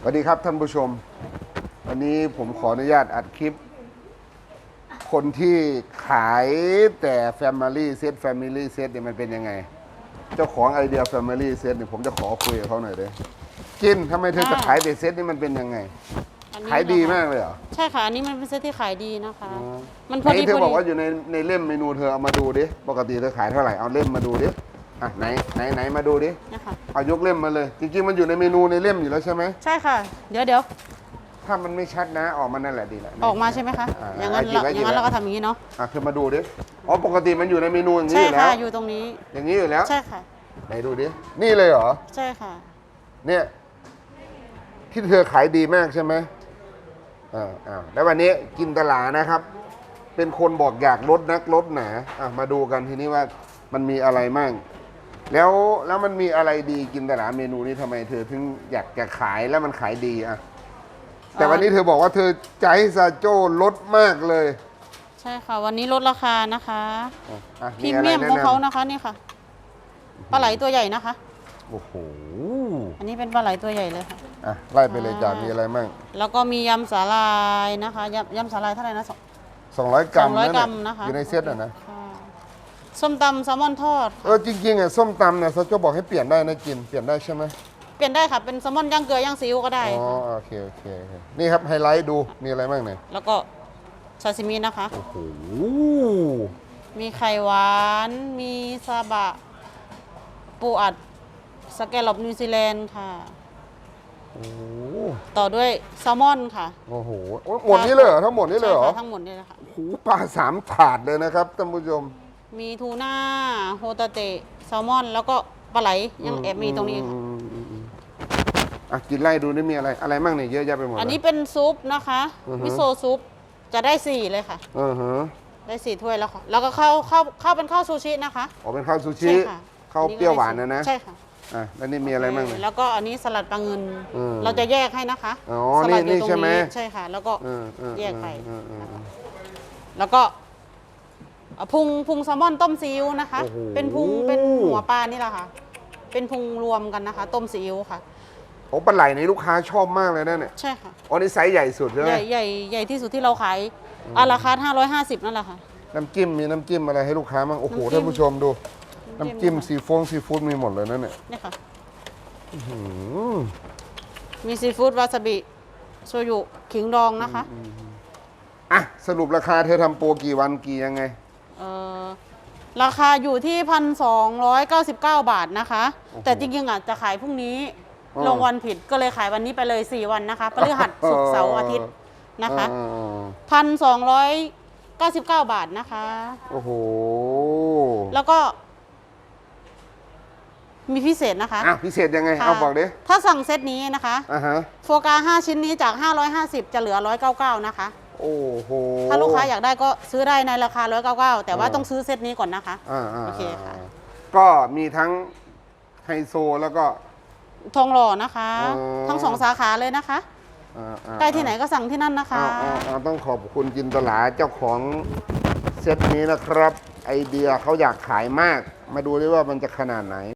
สวัสดีครับท่านผู้ชม วันนี้ผมขออนุญาตอัดคลิป คนที่ขายแต่ Family Set Family Set เนี่ยมันเป็นยังไง เจ้าของไอเดีย Family Set เนี่ยผมจะขอคุยกับเขาหน่อยเลยกินทำไมเธอจะขายแต่เซตนี่มันเป็นยังไง อันนี้ขายดีนะคะมากเลยเหรอ ใช่ค่ะอันนี้มันเป็นเซตที่ขายดีนะคะอ๋อมันพอไหดีนเธอพบอกอว่าอดียู่ในในเล่มเมนูเธอเอามาดูดิ ปกติเธอขายเท่าไหร่ เอาเล่มมาดูดิ อะไหนไหนไหนมาดูดินะคะเอายกเล่มมาเลย จริงๆมันอยู่ในเมนูในเล่มอยู่แล้วใช่ไหมใช่ค่ะ เดี๋ยวเดี๋ยวถ้ามันไม่ชัดนะออกมานั่นแหละดีแหละ ออกมาใช่ไหมคะ อ่าอย่างนั้นหยิบเราไว้อย่างนั้นหยิบไว้เราก็ทำอย่างนี้เนาะ อะเธอมาดูดิอ๋อปกติมันอยู่ในเมนูอย่างนี้ใช่อยู่แล้ค่ะ วอยู่ตรงนี้ อย่างนี้อยู่แล้วใช่ค่ะ ไหนดูดินี่เลยเหรอใช่ค่ะ เนี่ยที่เธอขายดีมากใช่ไหมอ่าอ่าแล้ววันนี้กินตลานะครับ เป็นคนบอกอยากลดนักลดหนาอะมาดูกันทีนี้ว่ามันมีอะไรมั่ง แล้วแล้วมันมีอะไรดีกินตลาเมนูนี้ทำไมเธอถึงอยากจะขายแล้วมันขายดีอะ แต่วันนี้เธอบอกว่าเธอใจซาโจ้ลดมากเลย ใช่ค่ะ วันนี้ลดราคานะคะอะอะพรีอะไรเมียมแนะของนำเขานะคะนี่ค่ะปลาไหลตัวใหญ่นะคะ โอ้โหอันนี้เป็นปลาไหลตัวใหญ่เลยค่ะ อะไล่ไปเลยจ้ะอ่ามี มีอะไรมั่งแล้วก็มียำสาลายนะคะยำยำสาลายเท่าไหร่นะสอง 200 กรัมสองร้อยนั่นกรัน่ะมนะคะ อยู่ในเซตอะนะค่ะ ส้มตำแซลมอนทอด เออจริงๆอะส้มตำเนี่ยซาโจ้บอกให้เปลี่ยนได้นะกินเปลี่ยนได้ใช่ไหมเปลี่ยนได้ค่ะ เป็นแซลมอนย่างเกลือย่างซีอิ๊วก็ได้ อ๋อค่ะโอเคโอเคโอเคนี่ครับไฮไลท์ดูมีอะไรบ้างเนี่ยแล้วก็ซาซิมินะคะ โอ้โหมีไข่หวาน มีซาบะ ปูอัดสแกลลอบนิวซีแลนด์ค่ะ โอ้โหต่อด้วยแซลมอนค่ะโอ้โหโอ้หมดนี้เลยเหรอทั้งหมดนี้เลยเหรอใช่ค่ะทั้งหมดนี่เลยค่ะ โอ้โหปลาสามถาดเลยนะครับท่านผู้ชม มีทูน่าโฮตาเตะแซลมอน แล้วก็ปลาไหลยังแอบมีตรงนี้ค่ะอืมอืมอืมอะกินไล่ดูนี่มีอะไร อะไรบ้างเนี่ยเยอะแยะไปหมดอันนี้เลย เป็นซุปนะคะอือฮึ มิโซะซุปจะได้สี่เลยค่ะ อือฮะได้สี่ถ้วยแล้วค่ะแล้วก็ข้าวข้าวข้าวเป็นข้าวซูชินะคะออกเป็นข้าวซูชิใช่ค่ะข้าวอัก็เปรี้ยวหวานนะนะใช่ค่ะอะแล้วนี่มีอะไรบ้างเนี่ย แล้วก็อันนี้สลัดปลาเงิน อืมเราจะแยกให้นะคะอ๋อสลัดอยู่นี่ตรงใช่ไหมใช่ค่ะ แล้วก็ เออเออแยกไป เออเออเออแล้วก็เอ่อพุงพุงแซลมอนต้มซีอิ๊วนะคะ โอ้โห เป็นพุงเป็นหัวปลานี่แหละค่ะ เป็นพุงรวมกันนะคะ ต้มซีอิ๊วค่ะ โอ้ปลาไหลในลูกค้าชอบมากเลยนะเนี่ยใช่ค่ะ อ๋อนี่ไซส์ใหญ่สุดใช่ไหมใหญ่ใหญ่ใหญ่ที่สุดที่เราขายอาราคา550 นั่นแหละค่ะ น้ำจิ้มมีน้ำจิ้มอะไรให้ลูกค้าบ้างโอ้โหน้ำจิ้ม ท่านผู้ชมดู น้ำน้ำจิ้จิ้มมซีฟงซีฟู้ดมีหมดเลยนะเนี่ยนี่ค่ะ อื้อหือมีซีฟู้ดวาซาบิโชยุขิงดองนะคะ อะสรุปราคาเธอทำโปรกี่วันกี่ยังไง เอ่อราคาอยู่ที่พันสองร้อยเก้าสิบเก้าบาทนะคะ โอ้โหแต่จริงๆอะจะขายพรุ่งนี้ อ๋อ ลงวันผิดก็เลยขายวันนี้ไปเลย 4 วันนะคะพฤหัสศุกร์เสาร์อาทิตย์นะคะ อ่าพันสองร้อยเก้าสิบเก้าบาทนะคะ โอ้โหแล้วก็ มีพิเศษนะคะอะพิเศษยังไง ค่ะเอาบอกดิถ้าสั่งเซตนี้นะคะ อะฮะ โฟกา5 ชิ้นนี้จาก 550 จะเหลือ 199 นะคะ โอ้โหถ้าลูกค้าอยากได้ก็ซื้อได้ในราคา 199 แต่ว่าอ่าต้องซื้อเซตนี้ก่อนนะคะอ่าาโอเคค่ะ ก็มีทั้งไฮโซแล้วก็ ทองหล่อนะคะ อ๋อ ทั้งสองสาขาเลยนะคะ อ่าอ่าใกล้ที่ไหนก็สั่งที่นั่นนะคะเอาเอาเอาต้องขอบคุณจินตลาเจ้าของเซตนี้นะครับ ไอเดียเขาอยากขายมาก มาดูดิว่ามันจะขนาดไหน